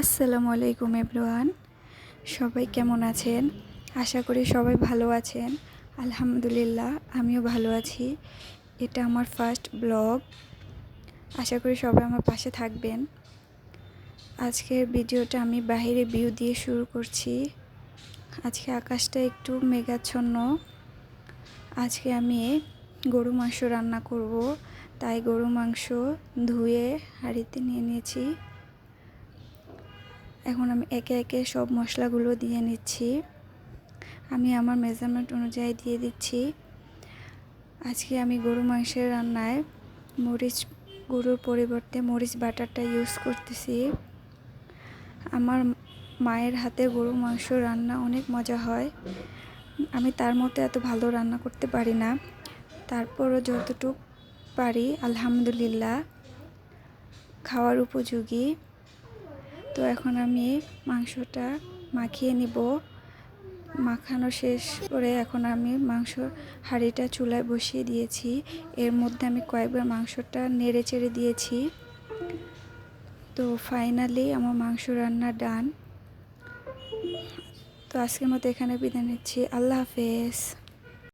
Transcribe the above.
আসসালামু আলাইকুম এভরিওয়ান। সবাই কেমন আছেন? আশা করি সবাই ভালো আছেন। আলহামদুলিল্লাহ, আমিও ভালো আছি। এটা আমার ফার্স্ট ব্লগ আশা করি সবাই আমার পাশে থাকবেন। আজকের ভিডিওটা আমি বাইরে ভিউ দিয়ে শুরু করছি। আজকে আকাশটা একটু মেঘাচ্ছন্ন। আজকে আমি গরু মাংস রান্না করব। তাই গরু মাংস ধুয়ে হাঁড়িতে নিয়ে নিয়েছি। এখন আমি একে একে সব মশলাগুলো দিয়ে নিচ্ছি। আমি আমার মেজারমেন্ট অনুযায়ী দিয়ে দিচ্ছি। আজকে আমি গরু মাংসের রান্নায় মরিচ গরুর পরিবর্তে মরিচ বাটারটা ইউজ করতেছি। আমার মায়ের হাতে গরু মাংস রান্না অনেক মজা হয়। আমি তার মতো এত ভালো রান্না করতে পারি না। তারপরও যতটুকু পারি, আলহামদুলিল্লাহ, খাওয়ার উপযোগী। তো এখন আমি মাংসটা মাখিয়ে নিব। মাখানো শেষ করে এখন আমি মাংস হাঁড়িটা চুলায় বসিয়ে দিয়েছি। এর মধ্যে আমি কয়েকবার মাংসটা নেড়ে চেড়ে দিয়েছি। তো ফাইনালি আমার মাংস রান্না ডান। তো আজকের মতো এখানে বিদায় নিচ্ছি। আল্লাহ হাফেজ।